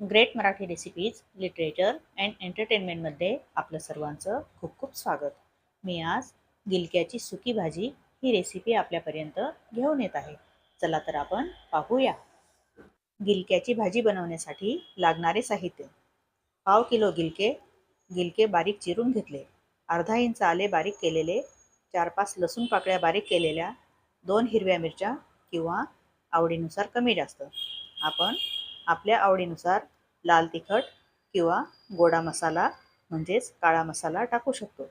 Great Marathi recipes literature and एंटरटेनमेंटमध्ये आपलं सर्वांचं खूप खूप स्वागत. मी आज गिलक्याची सुकी भाजी ही रेसिपी आपल्यापर्यंत घेऊन येत आहे. चला तर आपण पाहूया. गिलक्याची भाजी बनवण्यासाठी लागणारे साहित्य. पाव किलो गिलके गिलके बारीक चिरून घेतले. अर्धा इंच आले बारीक केलेले चार पाच लसूण पाकळ्या बारीक केलेल्या दोन हिरव्या मिरच्या किंवा आवडीनुसार कमी जास्त. आपण आपल्या आवडीनुसार लाल तिखट किंवा गोडा मसाला म्हणजेच काळा मसाला टाकू शकतो.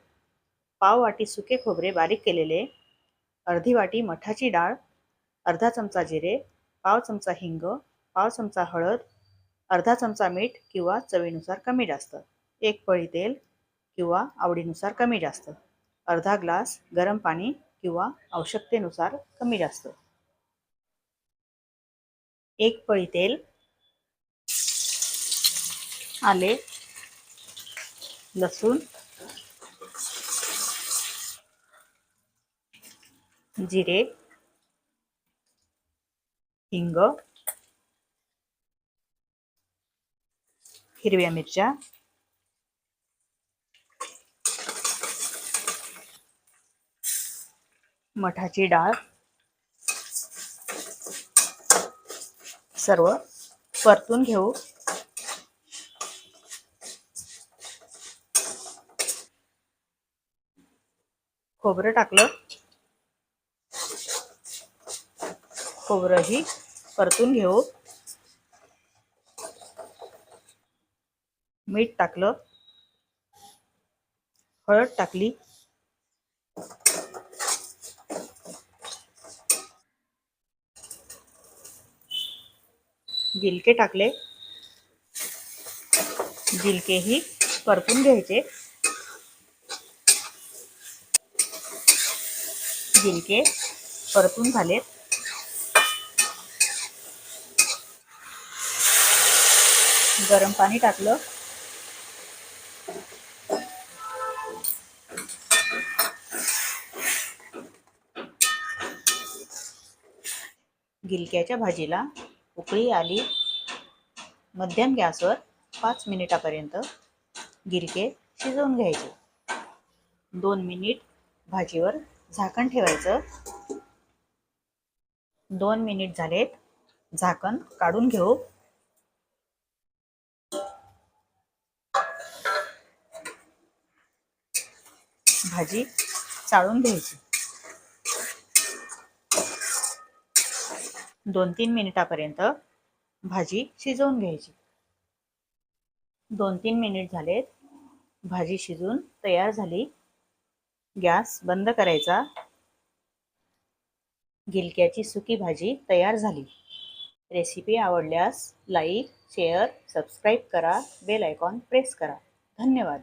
पाव वाटी सुके खोबरे बारीक केलेले अर्धी वाटी मठाची डाळ अर्धा चमचा जिरे पाव चमचा हिंग पाव चमचा हळद अर्धा चमचा मीठ किंवा चवीनुसार कमी जास्त एक पळी तेल किंवा आवडीनुसार कमी जास्त अर्धा ग्लास गरम पाणी किंवा आवश्यकतेनुसार कमी जास्त. एक पळी तेल आले लसूण जिरे हिंग हिरव्या मिरच्या मठाची डाळ सर्व परतून घेऊ. खोबरं टाकलं. खोबरंही परतून घेऊ. मीठ टाकलं. हळद टाकली. गिलके टाकले. गिलकेही परतून घ्यायचे. गिलके परतून झालेत. गरम पाणी टाकलं. गिलक्याच्या भाजीला उकळी आली. मध्यम गॅसवर पाच मिनिटापर्यंत गिरके शिजवून घ्यायचे. दोन मिनिट भाजीवर झाकण ठेवायचं. दोन मिनिट झालेत. झाकण काढून घेऊ. भाजी चाळून घ्यायची. दोन तीन मिनिटापर्यंत भाजी शिजवून घ्यायची. दोन तीन मिनिट झालेत. भाजी शिजून तयार झाली. गॅस बंद करायचा. गिलक्याची सुकी भाजी तयार झाली. रेसिपी आवडल्यास लाईक शेअर सबस्क्राईब करा. बेल आयकॉन प्रेस करा. धन्यवाद.